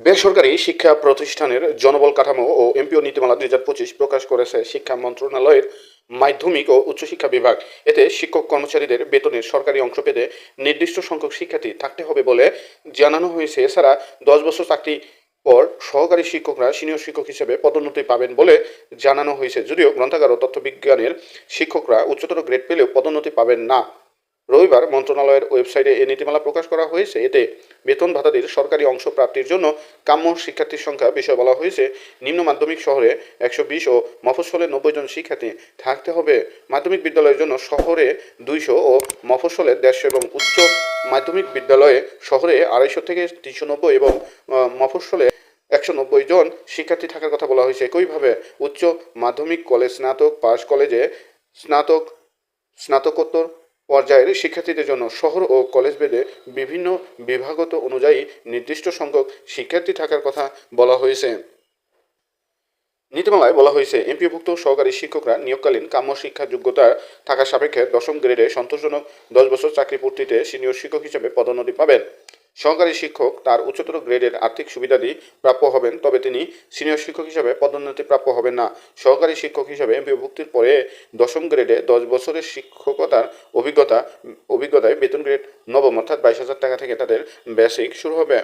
বেসরকারি শিক্ষা প্রতিষ্ঠানের জনবল কাঠামো ও এমপিও নীতিমালা দুই হাজার পঁচিশ প্রকাশ করেছে শিক্ষা মন্ত্রণালয়ের মাধ্যমিক ও উচ্চশিক্ষা বিভাগ। এতে শিক্ষক কর্মচারীদের বেতনের সরকারি অংশ পেতে নির্দিষ্ট সংখ্যক শিক্ষার্থী থাকতে হবে বলে জানানো হয়েছে। এছাড়া দশ বছর চাকরি পর সহকারী শিক্ষকরা সিনিয়র শিক্ষক হিসেবে পদোন্নতি পাবেন বলে জানানো হয়েছে। যদিও গ্রন্থাগার ও তথ্যবিজ্ঞানের শিক্ষকরা উচ্চতর গ্রেড পেলেও পদোন্নতি পাবেন না। রবিবার মন্ত্রণালয়ের ওয়েবসাইটে এ নীতিমালা প্রকাশ করা হয়েছে। এতে বেতন ভাতাদের সরকারি অংশ প্রাপ্তির জন্য কাম্য শিক্ষার্থীর সংখ্যা বিষয় বলা হয়েছে। নিম্ন মাধ্যমিক শহরে একশো বিশ ও মফস্বলে নব্বই জন শিক্ষার্থী থাকতে হবে। মাধ্যমিক বিদ্যালয়ের জন্য শহরে দুইশো ও মফস্বলে দেড়শো এবং উচ্চ মাধ্যমিক বিদ্যালয়ে শহরে আড়াইশো থেকে তিনশো নব্বই এবং আহ, মফস্বলে একশো নব্বই জন শিক্ষার্থী থাকার কথা বলা হয়েছে। একইভাবে উচ্চ মাধ্যমিক কলেজ স্নাতক পাশ কলেজে স্নাতক স্নাতকোত্তর পর্যায়ের শিক্ষার্থীদের জন্য শহর ও কলেজ বেদে বিভিন্ন বিভাগত অনুযায়ী নির্দিষ্ট সংখ্যক শিক্ষার্থী থাকার কথা বলা হয়েছে। নীতিমালায় বলা হয়েছে, এমপিভুক্ত সহকারী শিক্ষকরা নিয়োগকালীন কাম্য শিক্ষা যোগ্যতা থাকার সাপেক্ষে দশম গ্রেডে সন্তোষজনক দশ বছর চাকরি পূর্তিতে সিনিয়র শিক্ষক হিসেবে পদোন্নতি পাবেন। সহকারী শিক্ষক তার উচ্চতর গ্রেডের আর্থিক সুবিধাদি প্রাপ্য হবেন, তবে তিনি সিনিয়র শিক্ষক হিসাবে পদোন্নতি প্রাপ্য হবেন না। সহকারী শিক্ষক হিসাবে বিভক্তির পরে দশম গ্রেডে দশ বছরের শিক্ষকতার অভিজ্ঞতা অভিজ্ঞতায় বেতন গ্রেড নবম, অর্থাৎ বাইশ হাজার টাকা থেকে তাদের বেসিক শুরু হবে।